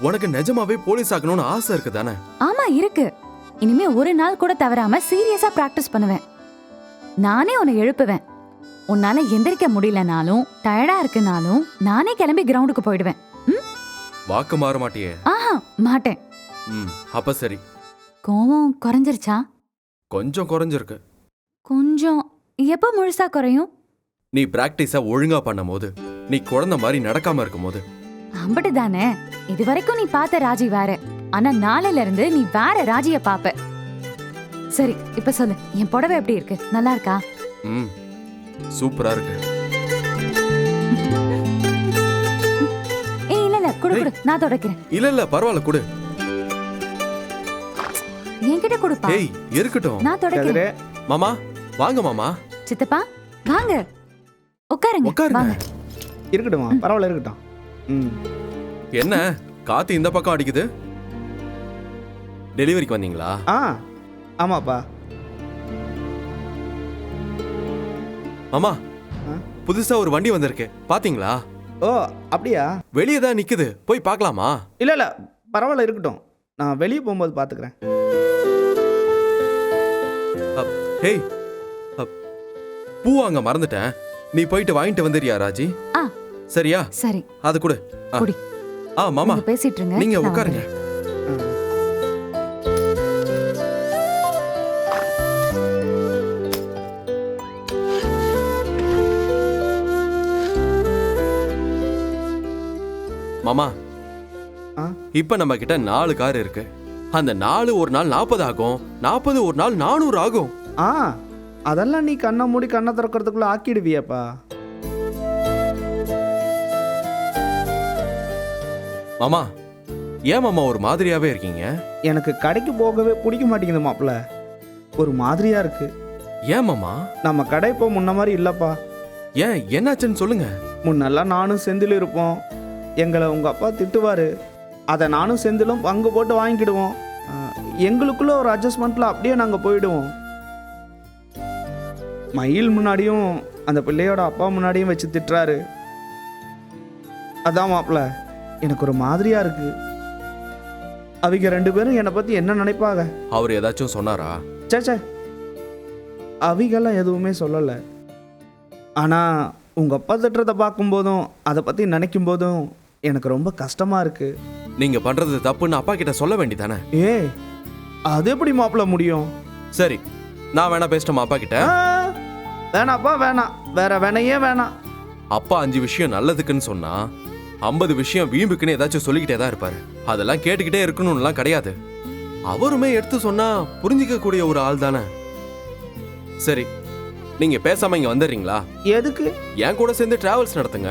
உனக்கு நிஜமாவே போலீஸ் ஆகணும்னு ஆசை இருக்கு தானே ஆமா இருக்கு. இனிமே ஒரு நாள் கூட தவறாம சீரியஸா பிராக்டிஸ் பண்ணுவேன். நானே உன்னை எழுப்புவேன். உன்னால எந்திரிக்க முடியலனாலும் டயர்டா இருக்குனாலும் நானே கிளம்பி கிரவுண்டுக்கு போயிடுவேன். ம்? வாக்கு மாற மாட்டியே? ஆஹா மாட்டேன். ம் அப்ப சரி. கோவம் குறைஞ்சிருச்சா? கொஞ்சம் குறைஞ்சிருக்கு. கொஞ்சம். எப்போ முழுசா குறையும்? நீ பிராக்டிஸ ஒழுங்கா பண்ணும்போது நீ குழந்தை மாதிரி நடக்காம இருக்கும்போது அம்பட்டு தானே இது வரைக்கும் நீ பார்த்த ராஜி வேற. ஆனா நாளையில இருந்து நீ வேற ராஜிய பாப்ப சரி இப்ப சொல்லு என் புடவை எப்படி இருக்கு? நல்லா இருக்கா? ம் சூப்பரா இருக்கு. ஏய் இல்ல இல்ல குடு குடு நான் தொடக்கிறேன். இல்ல இல்ல பரவாயில்ல கொடு. என்கிட்ட கொடுப்பா. ஏய் இருக்கட்டும். நான் தொடக்கிறேன். மாமா வாங்க மாமா. சித்தப்பா வாங்க. உட்காருங்க உட்காருங்க. வாங்க. இருக்கட்டுமா பரவாயில்ல இருக்கட்டும். என்ன? காத்து இந்த பக்கம் அடிக்குது? டெலிவரிக்கு வந்தீங்களா? ஆ ஆமாப்பா. மாமா ஆ? புதுசா ஒரு வண்டி வந்திருக்கு. பாத்தீங்களா? ஓ அப்படியா? வெளியே தான் நிக்குது. போய் பார்க்கலாமா? இல்லை இல்லை பரவாயில்ல இருக்கட்டும். நான் வெளியே போகும்போது பார்த்துக்கிறேன் அப், ஹேய் பூ வாங்க மறந்துட்டேன். நீ போயிட்டு வாங்கிட்டு வந்துறியா ராஜி? ஆ. சரியா? சரி. அது கொடு. குடி. ஆ மாமா. பேசிட்டு இருங்க நீங்க உட்காருங்க. மாமா. இப்ப நம்ம கிட்ட நாலு கார் இருக்கு. அந்த நாலு ஒரு நாள் நாற்பது ஆகும். நாற்பது ஒரு நாள் நானூறு ஆகும். ஆ. அதெல்லாம் நீ கண்ணை மூடி கண்ணை திறக்கிறதுக்குள்ள ஆக்கிடுவியாப்பா. மாமா ஏன் மாமா ஒரு மாதிரியாவே இருக்கீங்க? எனக்கு கடைக்கு போகவே பிடிக்க மாட்டேங்குது மாப்பிள்ள. ஒரு மாதிரியா இருக்கு. ஏன் மாமா? நம்ம கடை இப்போ முன்ன மாதிரி இல்லைப்பா. ஏன் என்னாச்சுன்னு சொல்லுங்க. முன்னெல்லாம் நானும் செந்தில் இருப்போம். எங்களை உங்கள் அப்பா திட்டுவார். அதை நானும் செந்திலும் பங்கு போட்டு வாங்கிக்கிடுவோம். ஆ, எங்களுக்குள்ள ஒரு அட்ஜஸ்ட்மெண்ட்டில் அப்படியே நாங்கள் போயிடுவோம். மயில் முன்னாடியும் அந்த பிள்ளையோட அப்பா முன்னாடியும் வச்சு திட்டுறாரு. அதான் மாப்பிள்ள. எனக்கு ஒரு மாதிரியா இருக்கு. அவங்க ரெண்டு பேரும் என்னை பற்றி என்ன நினைப்பாங்க? அவர் ஏதாச்சும் சொன்னாரா? சே சே அவிகெல்லாம் எதுவுமே சொல்லலை. ஆனால் உங்கள் அப்பா திட்டுறதை பார்க்கும்போதும் அதை பற்றி நினைக்கும் போதும் எனக்கு ரொம்ப கஷ்டமாக இருக்கு. நீங்க பண்றது தப்புன்னு அப்பா கிட்ட சொல்ல வேண்டியதானே ஏ அது எப்படி மாப்பிள்ள முடியும்? சரி நான் வேணா பேசிட்டோமா அப்பா கிட்ட. வேணாப்பா வேணாம். வேற வேணையே வேணாம். அப்பா அஞ்சு விஷயம் நல்லதுக்குன்னு சொன்னா ஐம்பது விஷயம் வீம்புக்குன்னு ஏதாச்சும் சொல்லிக்கிட்டே தான் இருப்பாரு. அதெல்லாம் கேட்டுக்கிட்டே இருக்கணும்லாம் கிடையாது. அவருமே எடுத்து சொன்னா புரிஞ்சிக்க கூடிய ஒரு ஆள் தானே. சரி நீங்க பேசாம இங்க வந்துடுறீங்களா? எதுக்கு? என் கூட சேர்ந்து டிராவல்ஸ் நடத்துங்க.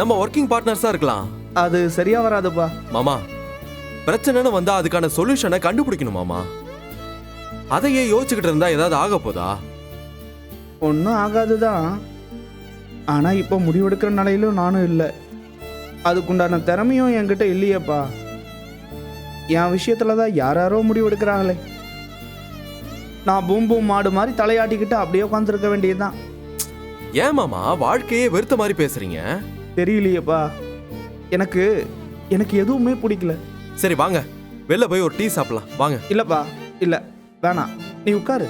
நம்ம ஒர்க்கிங் பார்ட்னர்ஸா இருக்கலாம். அது சரியா வராதுப்பா. மாமா பிரச்சனைன்னு வந்தா அதுக்கான சொல்யூஷனை கண்டுபிடிக்கணும் மாமா. அதையே யோசிச்சுக்கிட்டு இருந்தா ஏதாவது ஆக போதா? ஒன்றும் ஆகாது தான் ஆனால் இப்போ முடிவெடுக்கிற நிலையிலும் நானும் இல்லை. அதுக்குண்டான திறமையும் என்கிட்ட இல்லையேப்பா. என் விஷயத்துல தான் யாராரோ முடிவெடுக்கிறாங்களே. நான் பூம் பூம் மாடு மாதிரி தலையாட்டிக்கிட்டு அப்படியே உட்காந்துருக்க வேண்டியதுதான். ஏன் மாமா வாழ்க்கையே வெறுத்த மாதிரி பேசுறீங்க? தெரியலையேப்பா. எனக்கு எனக்கு எதுவுமே பிடிக்கல. சரி வாங்க. வெளில போய் ஒரு டீ சாப்பிடலாம். வாங்க. இல்லைப்பா இல்லை வேணாம். நீ உட்காரு.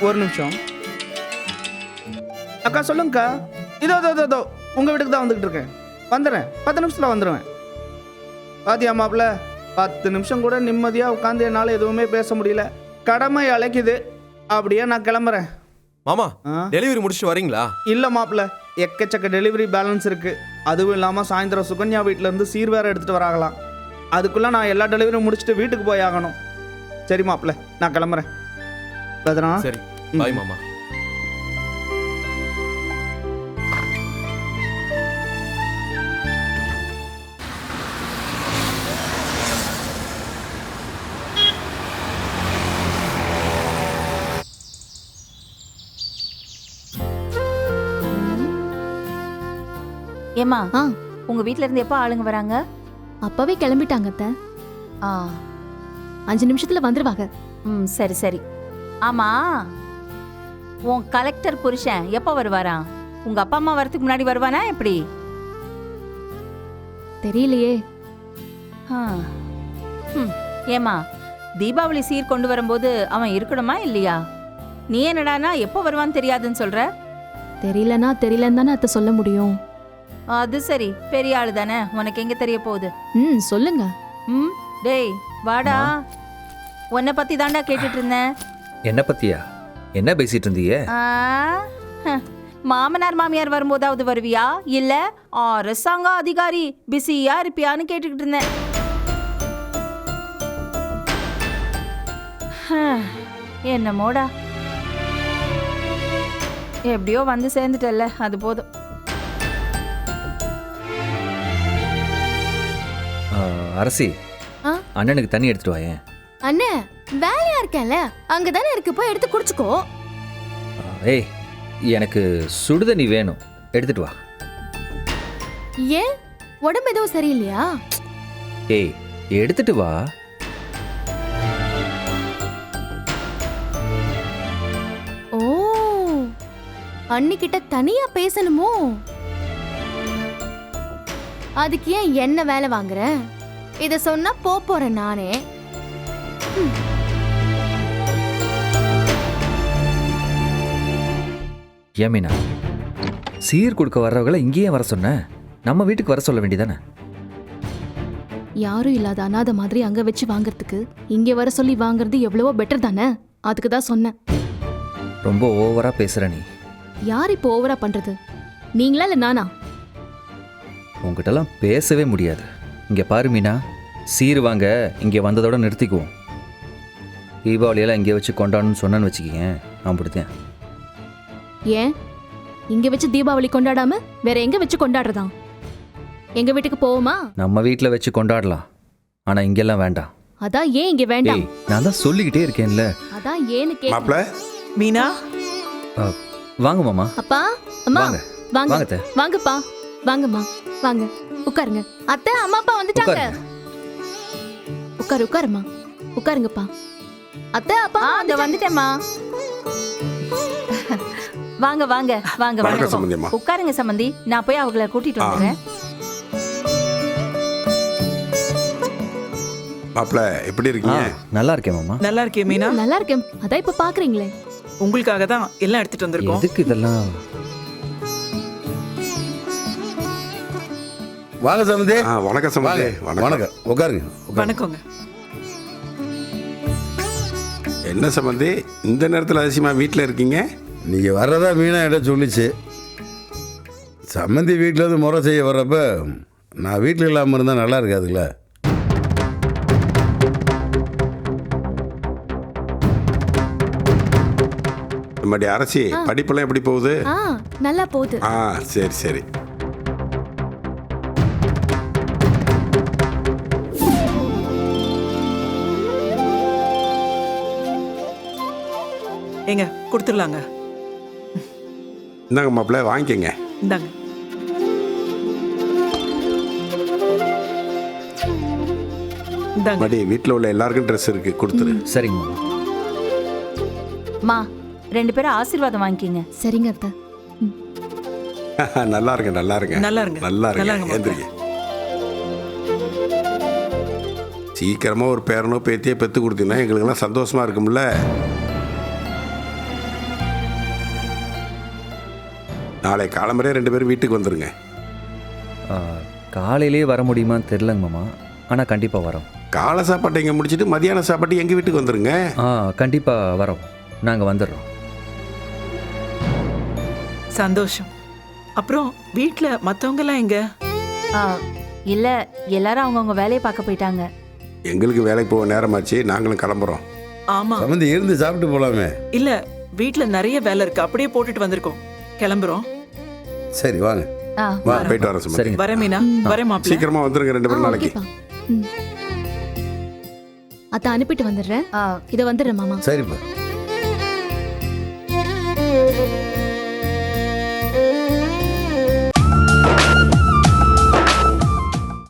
ஒரு நிமிஷம். அக்கா சொல்லுங்கக்கா. இதோ இதோ இதோ, இதோ. உங்கள் வீட்டுக்கு தான் வந்துக்கிட்டு இருக்கேன். வந்துடுறேன் பத்து நிமிஷத்தில் வந்துடுவேன் பாத்தியா மாப்பிள்ள பத்து நிமிஷம் கூட நிம்மதியாக உட்காந்து என்னால் எதுவுமே பேச முடியல. கடமை அழைக்குது அப்படியே நான் கிளம்புறேன். மாமா டெலிவரி முடிச்சுட்டு வரீங்களா? இல்லை மாப்பிள்ள எக்கச்சக்க டெலிவரி பேலன்ஸ் இருக்குது அதுவும் இல்லாமல் சாயந்தரம் சுகன்யா வீட்டிலேருந்து சீர் வேற எடுத்துகிட்டு வராங்களாம். அதுக்குள்ளே நான் எல்லா டெலிவரியும் முடிச்சுட்டு வீட்டுக்கு போய் ஆகணும். சரி மாப்பிள்ள நான் கிளம்புறேன். பத்ரா? சரி. பாய் மாமா. ஏமா ஆ. உங்க வீட்ல இருந்து எப்போ ஆளுங்க வராங்க? அப்பவே கிளம்பிட்டாங்க அத்தை. ஆ. அஞ்சு நிமிஷத்துல வந்துருவாங்க. ம் சரி சரி. ஆமா. உன் கலெக்டர் புருஷன் எப்போ வருவாராம் உங்க அப்பா அம்மா வரதுக்கு முன்னாடி வருவானா எப்படி? தெரியலையே. ஆ. ம், ஏம்மா தீபாவளி சீர் கொண்டு வரும்போது அவன் இருக்கணுமா இல்லையா? நீ என்னடானா எப்போ வருவான்னு தெரியாதுன்னு சொல்ற? தெரியலனா தெரியலன்னு தானே அத்தை சொல்ல முடியும். அது சரி. பெரிய ஆளு தானே. உனக்கு எங்க தெரிய போகுது? ம் சொல்லுங்க. ம் டேய் வாடா. உன்னை பத்தி தாண்டா கேட்டுட்டு இருந்தேன். என்ன பத்தியா? என்ன பேசிட்டு இருந்தீங்க ஆ, ஹ. மாமனார் மாமியார் வரும்போதாவது வருவியா? இல்ல அரசாங்க அதிகாரி பிஸியா இருப்பியான்னு கேட்டுக்கிட்டு இருந்தேன். ஹ, என்னமோடா. எப்படியோ வந்து சேர்ந்துட்டல்ல அது போதும். அரசி? அண்ணனுக்கு தண்ணி எடுத்துட்டு வாயேன் அண்ணே வேலையா இருக்கேன்ல? அங்கதானே இருக்கு போய் எடுத்து குடிச்சுக்கோ. ஏய் எனக்கு சுடுதண்ணி வேணும். எடுத்துட்டு வா. ஏன்? உடம்பு எதுவும் சரியில்லையா? ஏய் எடுத்துட்டு வா. ஓ அன்னிக்கிட்ட தனியா பேசணுமோ? அதுக்கு ஏன் என்ன வேலை வாங்குற? இத சொன்னா போ போறேன் நானே. ஏமீனா சீர் கொடுக்க வர்றவங்கள இங்கேயே வர சொன்ன? நம்ம வீட்டுக்கு வர சொல்ல வேண்டியதானே? யாரும் இல்லாத அனாதை மாதிரி அங்க வச்சு வாங்குறதுக்கு இங்க வர சொல்லி வாங்குறது எவ்வளவோ பெட்டர் தானே? அதுக்கு தான் சொன்னேன். ரொம்ப ஓவரா பேசுற நீ. யார் இப்போ ஓவரா பண்றது? நீங்களா இல்ல நானா? உங்ககிட்டலாம் பேசவே முடியாது. இங்க பாரு மீனா. சீர் வாங்க இங்கே வந்ததோட நிறுத்திக்குவோம் தீபாவளியெல்லாம் இங்கே வச்சு கொண்டாடணும்னு சொன்னேன்னு வச்சுக்கிங்க நான் பிடித்தேன் ஏன்? இங்க வச்சு தீபாவளி கொண்டாடாம வேற எங்க வச்சு கொண்டாடுறதா எங்க வீட்டுக்கு போவோமா? நம்ம வீட்டில் வச்சு கொண்டாடலாம் ஆனால் இங்கெல்லாம் வேண்டாம். அதான் ஏன் இங்க வேண்டாம்? ஏய் நான் தான் சொல்லிக்கிட்டே இருக்கேன்ல. அதான் ஏன்னு கே மாப்பிள மீனா? ஆ, வாங்க மாமா. அப்பா அம்மா வாங்க வாங்க. வாங்கப்பா. வாங்கம்மா வாங்க. உட்காருங்க. அத்தை அம்மா அப்பா வந்துட்டாங்க. உட்காரு உட்காருமா உட்காருங்கப்பா. அத்தை அப்பா அந்த. வந்துட்டேம்மா. வாங்க வாங்க வாங்க வணக்கம் உட்காருங்க சம்பந்தி. நான் போய் அவங்கள கூட்டிட்டு ஆ. வந்துடுறேன். மாப்பிள எப்படி இருக்கீங்க? நல்லா இருக்கேன் மாமா. நல்லா இருக்கே மீனா. நல்லா இருக்கேன். அதான் இப்ப பாக்குறீங்களே. உங்களுக்காக தான் எல்லாம் எடுத்துட்டு வந்திருக்கோம். எதுக்கு இதெல்லாம்? வாங்க சம்பந்தி ஆ வணக்கம் சம்பந்தி வாங்க. வணக்கம். உட்காருங்க. வணக்கங்க. என்ன சம்பந்தி இந்த நேரத்தில் அதிசயமா வீட்டில் இருக்கீங்க? நீங்க வர்றதா மீனா இடம் சொல்லிச்சு. சம்மந்தி வீட்டில் இருந்து முறை செய்ய வர்றப்ப நான் வீட்டில் இல்லாமல் இருந்தால் நல்லா இருக்காதுல்ல? நம்முடைய அரசி படிப்பெல்லாம் எப்படி போகுது? ஆ நல்லா போகுது. ஆ சரி சரி. ஏங்க கொடுத்துடலாங்க. இந்தாங்க மாப்பிள வாங்கிக்கங்க. இந்தாங்க. இந்தாங்க. மடி வீட்டில் உள்ள எல்லாருக்கும் ட்ரெஸ் இருக்கு கொடுத்துரு. சரிங்க மா ரெண்டு பேரும் ஆசீர்வாதம் வாங்கிக்கிங்க. சரிங்க அத்தை. நல்லா இருங்க நல்லா இருங்க நல்லா இருங்க. நல்லா நல்லா இருங்க இருங்க எந்திரிங்க. சீக்கிரமா ஒரு பேரனோ பேத்தியோ பெத்து கொடுத்தீங்கன்னா எங்களுக்கெல்லாம் சந்தோஷமா இருக்கும்ல. நாளை காலம்பரே ரெண்டு பேரும் வீட்டுக்கு வந்துருங்க. ஆ, காலையிலேயே வர முடியுமான்னு தெரிலங்க மாமா. ஆனால் கண்டிப்பாக வரோம். காலை சாப்பாட்டை இங்கே முடிச்சிட்டு மதியான சாப்பாட்டு எங்கள் வீட்டுக்கு வந்துருங்க? ஆ கண்டிப்பாக வரோம். நாங்கள் வந்துடுறோம். சந்தோஷம். அப்புறம் வீட்ல மத்தவங்க எல்லாம் எங்க? ஆ, இல்ல எல்லாரும் அவங்கவுங்க வேலையை பார்க்க போயிட்டாங்க. எங்களுக்கு வேலைக்கு போக நேரமாச்சு நாங்களும் கிளம்புறோம். ஆமா. சம்மந்தி இருந்து சாப்பிட்டு போகலாமே இல்ல வீட்ல நிறைய வேலை இருக்கு. அப்படியே போட்டுட்டு வந்திருக்கோம். கிளம்புறோம். சரி வாங்க. ஆ, வா போயிட்டு வரேன் சுமதி. சரிங்க. வரேன் மீனா. வரேன் மாப்பிள்ள. சீக்கிரமா வந்துருங்க ரெண்டு பேரும் நாளைக்கு. அத்தை அனுப்பிட்டு வந்துடுறேன். இதை வந்துடுறேன் மாமா. சரிப்பா.